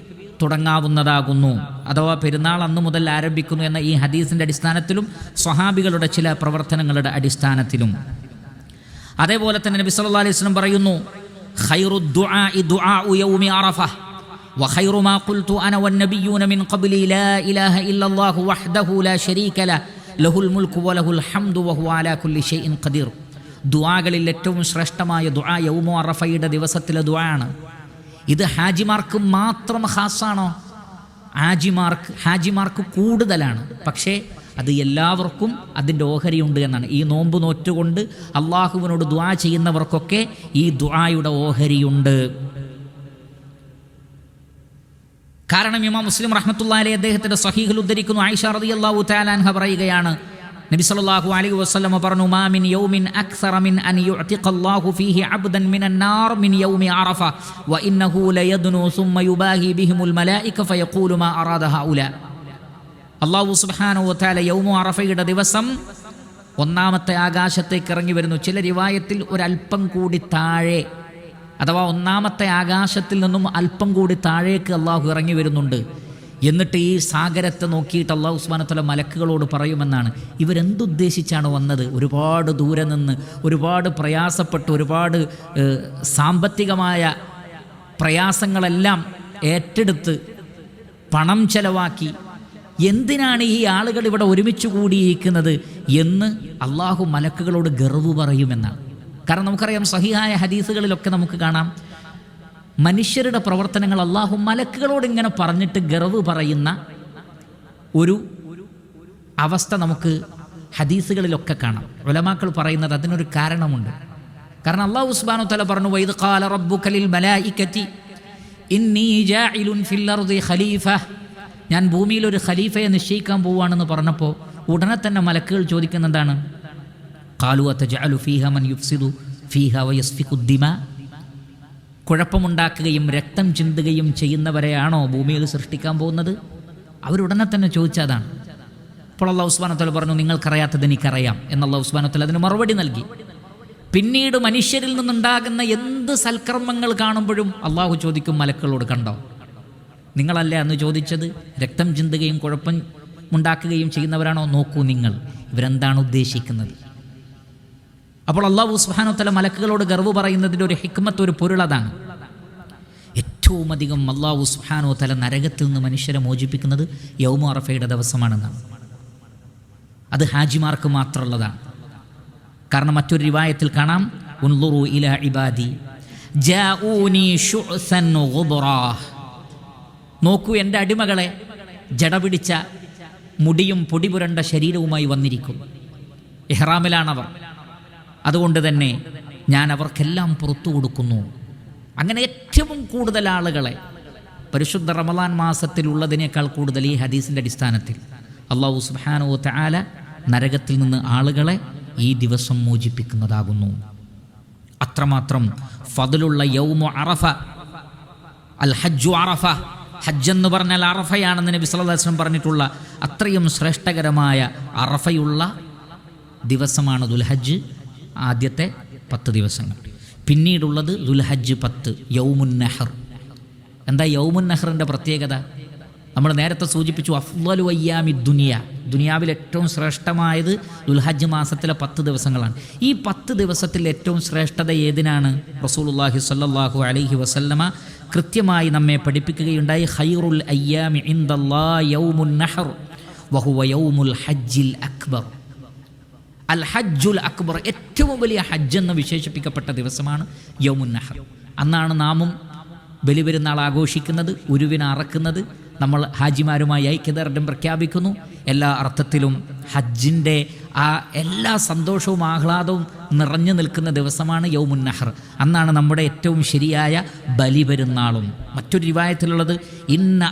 തുടങ്ങാവുന്നതാകുന്നു. അഥവാ പെരുന്നാൾ അന്നു മുതൽ ആരംഭിക്കുന്നു എന്ന ഈ ഹദീസിന്റെ അടിസ്ഥാനത്തിലും സ്വഹാബികളുടെ ചില പ്രവർത്തനങ്ങളുടെ അടിസ്ഥാനത്തിലും. അതേപോലെ തന്നെ നബി സല്ലാ അലൈഹി വസല്ലം പറയുന്നു ഖൈറു ദുആ ദുആ യൗമി അറഫ. وخير ما قلت أنا والنبيون من قبلي لا إله إلا الله وحده لا شريك له. له الملك وله الحمد وهو على كل شيء قدير. ദുആകളിൽ ഏറ്റവും ശ്രേഷ്ഠമായ ദുആ യൗമോ അറഫയുടെ ദിവസത്തിലെ ദുആണ് ഇത് ഹാജിമാർക്ക് മാത്രം ഹാസാണോ ഹാജിമാർക്ക് ഹാജിമാർക്ക് കൂടുതലാണ്. പക്ഷേ അത് എല്ലാവർക്കും അതിന്റെ ഓഹരിയുണ്ട് എന്നാണ്. ഈ നോമ്പ് നോറ്റുകൊണ്ട് അള്ളാഹുവിനോട് ദുആ ചെയ്യുന്നവർക്കൊക്കെ ഈ ദുആയുടെ ഓഹരിയുണ്ട്. കാരണം ഇമാം മുസ്ലിം റഹ്മത്തുള്ളാഹി അദ്ദേഹത്തിന്റെ സഹീഹിൽ ഉദ്ധരിക്കുന്നു. ആയിഷ റളിയല്ലാഹു തആല അൻഹ പറയുകയാണ്. നബി സല്ലല്ലാഹു അലൈഹി വസല്ലം പറഞ്ഞു മാ മിൻ യൗമിൻ അക്സറ മിൻ അൻ യുഅതിഖല്ലാഹു ഫീഹി അബ്ദൻ മിനൻ നാർ മിൻ യൗമി അറഫ വ ഇന്നഹു ലയദ്നു സുമ്മ യുബാഹി ബിഹിമുൽ മലായിക ഫയഖൂലു മാ അറാദ ഹൗല. അല്ലാഹു സുബ്ഹാനഹു വ തആല യൗമു അറഫയുടെ ദിവസം ഒന്നാമത്തെ ആകാശത്തേക്ക് ഇറങ്ങി വരുന്നു. ചില റിവായത്തിൽ ഒരല്പം കൂടി താഴെ അഥവാ ഒന്നാമത്തെ ആകാശത്തിൽ നിന്നും അല്പം കൂടി താഴേക്ക് അള്ളാഹു ഇറങ്ങി വരുന്നുണ്ട്. എന്നിട്ട് ഈ സാഗരത്തെ നോക്കിയിട്ട് അള്ളാഹു ഉസ്മാനത്തല മലക്കുകളോട് പറയുമെന്നാണ്. ഇവരെന്തുദ്ദേശിച്ചാണ് വന്നത്? ഒരുപാട് ദൂരെ നിന്ന് ഒരുപാട് പ്രയാസപ്പെട്ട് ഒരുപാട് സാമ്പത്തികമായ പ്രയാസങ്ങളെല്ലാം ഏറ്റെടുത്ത് പണം ചെലവാക്കി. എന്തിനാണ് ഈ ആളുകൾ ഇവിടെ ഒരുമിച്ച് കൂടിയിരിക്കുന്നത് എന്ന് അള്ളാഹു മലക്കുകളോട് ഗർവ് പറയുമെന്നാണ്. കാരണം നമുക്കറിയാം സഹിഹായ ഹദീസുകളിലൊക്കെ നമുക്ക് കാണാം. മനുഷ്യരുടെ പ്രവർത്തനങ്ങൾ അള്ളാഹു മലക്കുകളോട് ഇങ്ങനെ പറഞ്ഞിട്ട് ഗർവ് പറയുന്ന ഒരു അവസ്ഥ നമുക്ക് ഹദീസുകളിലൊക്കെ കാണാം. ഉലമാക്കൾ പറയുന്നത് അതിനൊരു കാരണമുണ്ട്. കാരണം അള്ളാഹു ഉസ്ബാനു തല പറഞ്ഞു വൈദ് കാല ഫിൽ അർദി ഖലീഫ. ഞാൻ ഭൂമിയിൽ ഒരു ഖലീഫയെ നിശ്ചയിക്കാൻ പോവുകയാണെന്ന് പറഞ്ഞപ്പോൾ ഉടനെ തന്നെ മലക്കുകൾ ചോദിക്കുന്ന എന്താണ് ഖാലു അത്തജഅലു ഫീഹ മൻ യുഫ്സിദു ഫീഹ വയസ്ഫിഖു ദിമ. കുഴപ്പമുണ്ടാക്കുകയും രക്തം ചിന്തുകയും ചെയ്യുന്നവരെയാണോ ഭൂമിയിൽ സൃഷ്ടിക്കാൻ പോകുന്നത്? അവരുടനെ തന്നെ ചോദിച്ചതാണ് അപ്പോൾ അള്ളാഹു ഉസ്മാനത്തല പറഞ്ഞു നിങ്ങൾക്കറിയാത്തത് എനിക്കറിയാം. എന്നുള്ള ഉസ്മാനത്തല അതിന് മറുപടി നൽകി. പിന്നീട് മനുഷ്യരിൽ നിന്നുണ്ടാകുന്ന എന്ത് സൽക്കർമ്മങ്ങൾ കാണുമ്പോഴും അള്ളാഹു ചോദിക്കും മലക്കളോട് കണ്ടോ? നിങ്ങളല്ലേ അന്ന് ചോദിച്ചത്? രക്തം ചിന്തുകയും കുഴപ്പം ഉണ്ടാക്കുകയും ചെയ്യുന്നവരാണോ? നോക്കൂ നിങ്ങൾ. ഇവരെന്താണ് ഉദ്ദേശിക്കുന്നത്? അപ്പോൾ അള്ളാഹു സുഹാനോത്തല മലക്കുകളോട് ഗർവ് പറയുന്നതിന്റെ ഒരു ഹിക്മത്ത് ഒരു പൊരുൾ അതാണ്. ഏറ്റവും അധികം അള്ളാഹു സുഹാനോ തല നരകത്തിൽ നിന്ന് മനുഷ്യരെ മോചിപ്പിക്കുന്നത് യൗമ അറഫയുടെ ദിവസമാണെന്നാണ്. അത് ഹാജിമാർക്ക് മാത്രമുള്ളതാണ്. കാരണം മറ്റൊരു റിവായത്തിൽ കാണാം ഇല ഇബാദി. നോക്കൂ എന്റെ അടിമകളെ ജട പിടിച്ച മുടിയും പൊടിപുരണ്ട ശരീരവുമായി വന്നിരിക്കും. ഇഹ്റാമിലാണവർ അതുകൊണ്ട് തന്നെ ഞാൻ അവർക്കെല്ലാം പുറത്തു കൊടുക്കുന്നു. അങ്ങനെ ഏറ്റവും കൂടുതൽ ആളുകളെ പരിശുദ്ധ റമദാൻ മാസത്തിലുള്ളതിനേക്കാൾ കൂടുതൽ ഈ ഹദീസിന്റെ അടിസ്ഥാനത്തിൽ അള്ളാഹു സുബ്ഹാനഹു തആല നരകത്തിൽ നിന്ന് ആളുകളെ ഈ ദിവസം മോചിപ്പിക്കുന്നതാകുന്നു. അത്രമാത്രം ഫതിലുള്ള യൗമു അറഫ അൽ ഹജ്ജു അറഫ ഹജ്ജ് എന്ന് പറഞ്ഞാൽ അറഫയാണെന്ന് നബി പറഞ്ഞിട്ടുള്ള അത്രയും ശ്രേഷ്ഠകരമായ അറഫയുള്ള ദിവസമാണ് ദുൽഹജ്ജ്. ആദ്യത്തെ പത്ത് ദിവസങ്ങൾ. പിന്നീടുള്ളത് ദുൽഹജ്ജ് പത്ത് യൗമുൻ നെഹർ. എന്താ യൗമുൻ നെഹറിന്റെ പ്രത്യേകത? നമ്മൾ നേരത്തെ സൂചിപ്പിച്ചു അഫ്ലു അയ്യാമി ദുനിയ. ദുനിയാവിൽ ഏറ്റവും ശ്രേഷ്ഠമായത് ദുൽഹജ്ജ് മാസത്തിലെ പത്ത് ദിവസങ്ങളാണ്. ഈ പത്ത് ദിവസത്തിൽ ഏറ്റവും ശ്രേഷ്ഠത ഏതിനാണ്? റസൂലുള്ളാഹി സ്വല്ലല്ലാഹു അലൈഹി വസല്ലമ കൃത്യമായി നമ്മെ പഠിപ്പിക്കുകയുണ്ടായി ഹൈറുൽ അയ്യാമി ഇൻദല്ലാ യൗമുൽ നഹർ വഹുവ യൗമുൽ ഹജ്ജിൽ അക്ബർ. അൽ ഹജ്ജുൽ അക്ബർ ഏറ്റവും വലിയ ഹജ്ജ് എന്ന് വിശേഷിപ്പിക്കപ്പെട്ട ദിവസമാണ് യൗമുൻ നഹർ. അന്നാണ് നാമും ബലിപെരുന്നാൾ ആഘോഷിക്കുന്നത് ഉരുവിനെ അറക്കുന്നത്. നമ്മൾ ഹാജിമാരുമായി ഐക്യദാർഢ്യം പ്രഖ്യാപിക്കുന്നു. എല്ലാ അർത്ഥത്തിലും ഹജ്ജിന്റെ ആ എല്ലാ സന്തോഷവും ആഹ്ലാദവും നിറഞ്ഞു നിൽക്കുന്ന ദിവസമാണ് യൗമുൻ നഹർ. അന്നാണ് നമ്മുടെ ഏറ്റവും ശരിയായ ബലിപെരുന്നാളും. മറ്റൊരു രൂപായത്തിലുള്ളത് ഇന്ന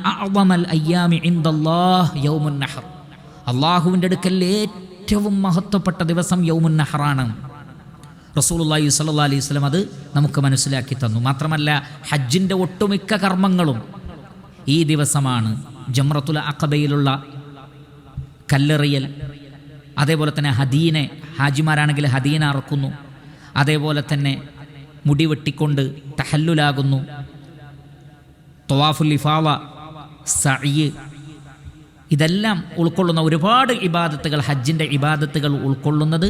അയ്യാമി ഇൻദല്ലാഹ് യൗമുൻ നഹർ. അള്ളാഹുവിന്റെ അടുക്കൽ ഏറ്റവും മഹത്വപ്പെട്ട ദിവസം യൗമുൻ നഹറാണ്. റസൂലുള്ളാഹി സ്വല്ലല്ലാഹി അലൈഹി സ്വലം അത് നമുക്ക് മനസ്സിലാക്കി തന്നു. മാത്രമല്ല ഹജ്ജിന്റെ ഒട്ടുമിക്ക കർമ്മങ്ങളും ഈ ദിവസമാണ്. ജമ്രത്തുൽ അഖബയിലുള്ള കല്ലെറിയൽ അതേപോലെ തന്നെ ഹദീനെ ഹാജിമാരാണെങ്കിൽ ഹദീന അറക്കുന്നു. അതേപോലെ തന്നെ മുടി വെട്ടിക്കൊണ്ട് തഹല്ലുലാകുന്നു. തൊവാഫുൽ ഇഫാവ സഅയ് ഇതെല്ലാം ഉൾക്കൊള്ളുന്ന ഒരുപാട് ഇബാദത്തുകൾ ഹജ്ജിന്റെ ഇബാദത്തുകൾ ഉൾക്കൊള്ളുന്നത്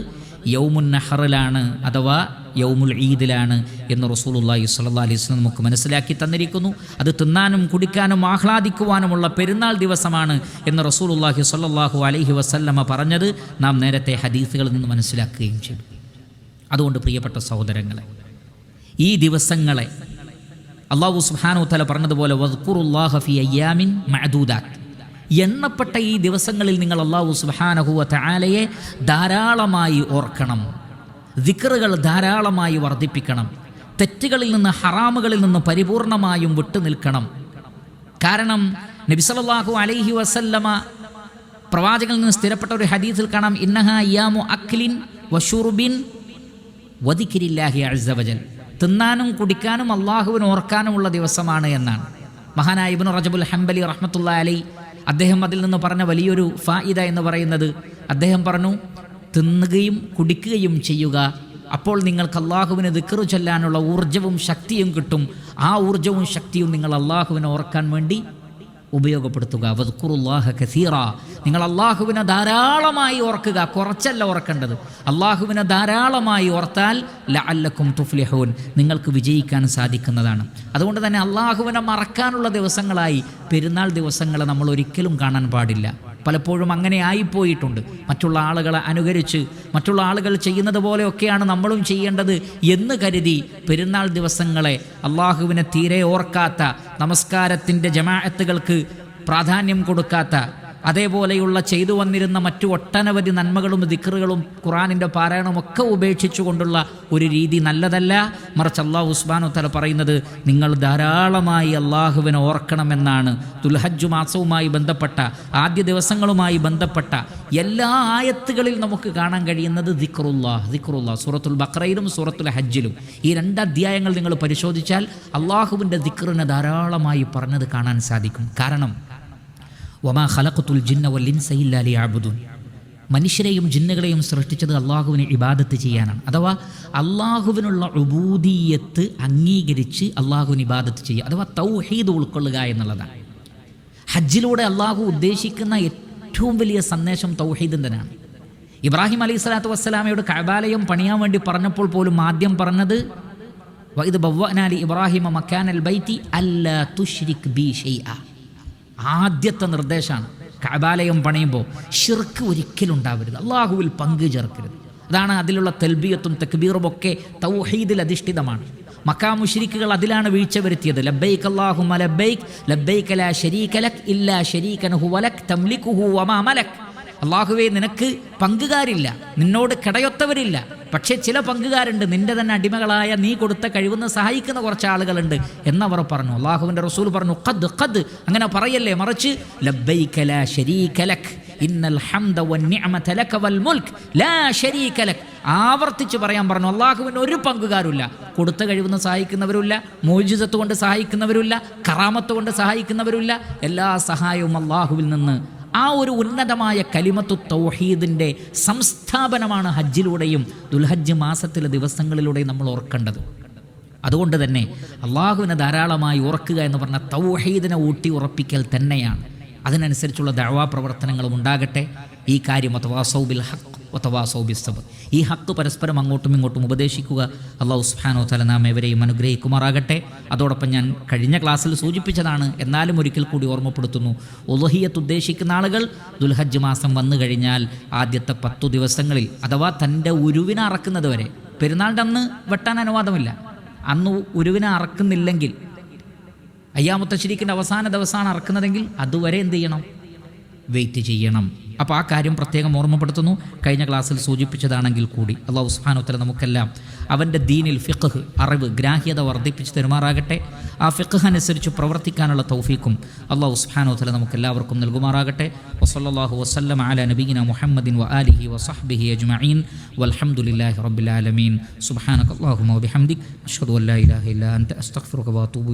യൗമുൻ നഹറിലാണ് അഥവാ യൗമുൽ ഈദിലാണ് എന്ന് റസൂലുള്ളാഹി സ്വല്ലല്ലാഹി അലൈഹി വസല്ലം നമുക്ക് മനസ്സിലാക്കി തന്നിരിക്കുന്നു. അത് തിന്നാനും കുടിക്കാനും ആഹ്ലാദിക്കുവാനുമുള്ള പെരുന്നാൾ ദിവസമാണ് എന്ന് റസൂലുള്ളാഹി സ്വല്ലല്ലാഹു അലൈഹി വസല്ലമ പറഞ്ഞത്. നാം നേരത്തെ ഹദീസുകളിൽ നിന്ന് മനസ്സിലാക്കുകയും ചെയ്തു. അതുകൊണ്ട് പ്രിയപ്പെട്ട സഹോദരങ്ങളെ ഈ ദിവസങ്ങളെ അള്ളാഹു സുബ്ഹാനഹു തല പറഞ്ഞതുപോലെ വസ്കുറുല്ലാഹഫി അയ്യാമിൻ മഅദൂദാത്ത്. എണ്ണപ്പെട്ട ഈ ദിവസങ്ങളിൽ നിങ്ങൾ അള്ളാഹു സുബാനഹുവ തആലയെ ധാരാളമായി ഓർക്കണം. ദിക്റുകൾ ധാരാളമായി വർദ്ധിപ്പിക്കണം. തെറ്റുകളിൽ നിന്ന് ഹറാമുകളിൽ നിന്ന് പരിപൂർണമായും വിട്ടു നിൽക്കണം. കാരണം നബിസലാഹു അലൈഹി വസല്ലമ പ്രവാചകളിൽ നിന്ന് സ്ഥിരപ്പെട്ട ഒരു ഹദീസിൽ കാണാം ഇന്നഹ യാമു അഖ്ലിൻ വഷുറുബിൻ വദിക്കിരില്ലാഹി അഴ്സവജൻ തിന്നാനും കുടിക്കാനും അള്ളാഹുവിന് ഓർക്കാനുമുള്ള ദിവസമാണ് എന്നാണ്. മഹാനായ ഇബ്നു റജബുൽ ഹംബലി റഹ്മത്തുള്ള അലൈ അദ്ദേഹം അതിൽ നിന്ന് പറഞ്ഞ വലിയൊരു ഫായിദ എന്ന് പറയുന്നത് അദ്ദേഹം പറഞ്ഞു തിന്നുകയും കുടിക്കുകയും ചെയ്യുക. അപ്പോൾ നിങ്ങൾക്ക് അള്ളാഹുവിന് ദിക്കറു ചൊല്ലാനുള്ള ഊർജവും ശക്തിയും കിട്ടും. ആ ഊർജവും ശക്തിയും നിങ്ങൾ അള്ളാഹുവിനെ ഓർക്കാൻ വേണ്ടി ഉപയോഗപ്പെടുത്തുക. വസ്കുറുല്ലാഹ കസീറ. നിങ്ങൾ അള്ളാഹുവിനെ ധാരാളമായി ഓർക്കുക. കുറച്ചല്ല ഓർക്കേണ്ടത്. അള്ളാഹുവിനെ ധാരാളമായി ഓർത്താൽ ലഅല്ലക്കും തുഫ്ലിഹൂൻ. നിങ്ങൾക്ക് വിജയിക്കാൻ സാധിക്കുന്നതാണ്. അതുകൊണ്ട് തന്നെ അള്ളാഹുവിനെ മറക്കാനുള്ള ദിവസങ്ങളായി പെരുന്നാൾ ദിവസങ്ങളെ നമ്മൾ ഒരിക്കലും കാണാൻ പാടില്ല. പലപ്പോഴും അങ്ങനെ ആയിപ്പോയിട്ടുണ്ട്. മറ്റുള്ള ആളുകളെ അനുകരിച്ച് മറ്റുള്ള ആളുകൾ ചെയ്യുന്നത് പോലെയൊക്കെയാണ് നമ്മളും ചെയ്യേണ്ടത് എന്ന് കരുതി പെരുന്നാൾ ദിവസങ്ങളെ അള്ളാഹുവിനെ തീരെ ഓർക്കാത്ത നമസ്കാരത്തിന്റെ ജമാഅത്തുകൾക്ക് പ്രാധാന്യം കൊടുക്കാത്ത അതേപോലെയുള്ള ചെയ്തു വന്നിരുന്ന മറ്റു ഒട്ടനവധി നന്മകളും ദിക്കറുകളും ഖുറാനിന്റെ പാരായണവും ഒക്കെ ഉപേക്ഷിച്ചുകൊണ്ടുള്ള ഒരു രീതി നല്ലതല്ല. മറിച്ച് അള്ളാഹു ഉസ്മാനു തല പറയുന്നത് നിങ്ങൾ ധാരാളമായി അള്ളാഹുവിനെ ഓർക്കണമെന്നാണ്. ദുൽഹജ്ജു മാസവുമായി ബന്ധപ്പെട്ട ആദ്യ ദിവസങ്ങളുമായി ബന്ധപ്പെട്ട എല്ലാ ആയത്തുകളിൽ നമുക്ക് കാണാൻ കഴിയുന്നത് ദിക്റുല്ലാ ദിക്റുല്ലാ സൂറത്തുൽ ബക്രയിലും സൂറത്തുൽ ഹജ്ജിലും. ഈ രണ്ട് അധ്യായങ്ങൾ നിങ്ങൾ പരിശോധിച്ചാൽ അള്ളാഹുവിന്റെ ദിക്റിനെ ധാരാളമായി പറഞ്ഞത് കാണാൻ സാധിക്കും. കാരണം വമാ ഖലഖത്തുൽ ജിന്ന മനുഷ്യരെയും ജിന്നുകളെയും സൃഷ്ടിച്ചത് അള്ളാഹുവിന് ഇബാദത്ത് ചെയ്യാനാണ്. അഥവാ അള്ളാഹുവിനുള്ള ഉബൂദീയത്ത് അംഗീകരിച്ച് അള്ളാഹുവിന് ഇബാദത്ത് ചെയ്യുക. അഥവാ തൗഹീദ് ഉൾക്കൊള്ളുക എന്നുള്ളതാണ്. ഹജ്ജിലൂടെ അള്ളാഹു ഉദ്ദേശിക്കുന്ന ഏറ്റവും വലിയ സന്ദേശം തൗഹീദും തന്നെയാണ്. ഇബ്രാഹിം അലൈഹി സ്വലാത്തു വസ്സലാമയോട് കബാലയം പണിയാൻ വേണ്ടി പറഞ്ഞപ്പോൾ പോലും ആദ്യം പറഞ്ഞത് ഇത് ബവ്വനാലി ഇബ്രാഹിമ മക്കാൻ അൽ ബൈത്തി അല്ല തുഷ്രിഖ് ബി ഷെയ്അ ആദ്യത്തെ നിർദ്ദേശമാണ്. കബാലയം പണിയുമ്പോൾ ഷിർക്ക് ഒരിക്കലും ഉണ്ടാവരുത്. അള്ളാഹുവിൽ പങ്ക് ചേർക്കരുത്. അതാണ് അതിലുള്ള തെൽബിയത്തും തെക്ബീറും ഒക്കെ തൗഹീദിൽ അധിഷ്ഠിതമാണ്. മക്കാ മുശ്രിക്കുകൾ അതിലാണ് വീഴ്ച വരുത്തിയത്. ലബ്ബൈക് അല്ലാഹുമ്മ ലബ്ബൈക് ലബ്ബൈക ലാ ഇല്ലാ ശരീകൻ ഹുവ ലക് തംലികുഹു വമാ അള്ളാഹുവെ നിനക്ക് പങ്കുകാരില്ല. നിന്നോട് കിടയൊത്തവരില്ല. പക്ഷേ ചില പങ്കുകാരുണ്ട്. നിന്റെ തന്നെ അടിമകളായ നീ കൊടുത്ത കഴിവെന്ന് സഹായിക്കുന്ന കുറച്ച് ആളുകളുണ്ട് എന്നവർ പറഞ്ഞു. അള്ളാഹുവിന്റെ റസൂൽ പറഞ്ഞു ഖദ് ഖദ്. അങ്ങനെ പറയല്ലേ മറിച്ച് ലക് ഇന്നൽ ഹംദ വന്നിഅമത ലക വൽ മുൽക് ലാ ലക്. ആവർത്തിച്ച് പറയാൻ പറഞ്ഞു അള്ളാഹുവിന് ഒരു പങ്കുകാരുമില്ല. കൊടുത്ത കഴിവെന്ന് സഹായിക്കുന്നവരുമില്ല മോചിതത്വം കൊണ്ട് സഹായിക്കുന്നവരുമില്ല കറാമത്ത് കൊണ്ട് സഹായിക്കുന്നവരുമില്ല. എല്ലാ സഹായവും അള്ളാഹുവിൽ നിന്ന് ആ ഒരു ഉന്നതമായ കലിമത്തു തൗഹീദിന്റെ സംസ്ഥാപനമാണ് ഹജ്ജിലൂടെയും ദുൽഹജ്ജ് മാസത്തിലെ ദിവസങ്ങളിലൂടെയും നമ്മൾ ഓർക്കേണ്ടത്. അതുകൊണ്ട് തന്നെ അള്ളാഹുവിനെ ധാരാളമായി ഓർക്കുക എന്ന് പറഞ്ഞ തൗഹീദിനെ ഊട്ടി ഉറപ്പിക്കൽ തന്നെയാണ്. അതിനനുസരിച്ചുള്ള ദഴവാ പ്രവർത്തനങ്ങളും ഉണ്ടാകട്ടെ. ഈ കാര്യം അഥവാ സൗബിൽ ഹക്ക് അഥവാ സൗബിസ്തബ്. ഈ ഹക്ക് പരസ്പരം അങ്ങോട്ടും ഇങ്ങോട്ടും ഉപദേശിക്കുക അള്ളാഹു സുഹാനോ തല നാം എവരെയും അനുഗ്രഹിക്കുമാറാകട്ടെ. അതോടൊപ്പം ഞാൻ കഴിഞ്ഞ ക്ലാസ്സിൽ സൂചിപ്പിച്ചതാണ് എന്നാലും ഒരിക്കൽ കൂടി ഓർമ്മപ്പെടുത്തുന്നു ഉലഹിയത്ത് ഉദ്ദേശിക്കുന്ന ആളുകൾ ദുൽഹജ്ജ് മാസം വന്നു കഴിഞ്ഞാൽ ആദ്യത്തെ പത്തു ദിവസങ്ങളിൽ അഥവാ തന്റെ ഉരുവിനെ അറക്കുന്നത് വരെ പെരുന്നാളിന്റെ അന്ന് വെട്ടാൻ അനുവാദമില്ല. അന്ന് ഉരുവിനെ അറക്കുന്നില്ലെങ്കിൽ അയ്യാമുത്തശ്ശിരിക്കിന്റെ അവസാന ദിവസമാണ് അറക്കുന്നതെങ്കിൽ അതുവരെ എന്ത് ചെയ്യണം? വെയിറ്റ് ചെയ്യണം. അപ്പോൾ ആ കാര്യം പ്രത്യേകം ഓർമ്മപ്പെടുത്തുന്നു. കഴിഞ്ഞ ക്ലാസ്സിൽ സൂചിപ്പിച്ചതാണെങ്കിൽ കൂടി. അള്ളാഹു ഉസ്മാനോത്തല നമുക്കെല്ലാം അവന്റെ ദീനിൽ ഫിഖ് അറിവ് ഗ്രാഹ്യത വർദ്ധിപ്പിച്ച് തെരുമാറാകട്ടെ. ആ ഫിഖ് അനുസരിച്ച് പ്രവർത്തിക്കാനുള്ള തൗഫീക്കും അള്ളാഹു ഉസ്മാനോത്തല നമുക്കെല്ലാവർക്കും നൽകുമാറാകട്ടെ. വസല്ലാഹു വസ്ലം ആല നബീന മുഹമ്മദിൻ വ ആലിഹി വസഹ്ബിഹി അജ്മഈൻ. വൽഹംദുലില്ലാഹി റബ്ബിൽ ആലമീൻ. സുബ്ഹാനക അല്ലാഹുമ്മ വബിഹംദിക് അഷ്ഹദു അല്ലാ ഇലാഹ ഇല്ലാ അൻത.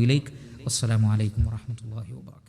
ഇലൈക്. വസ്സലാമു അലൈക്കും വറഹ്മത്തുള്ളാഹി വബറകാതുഹു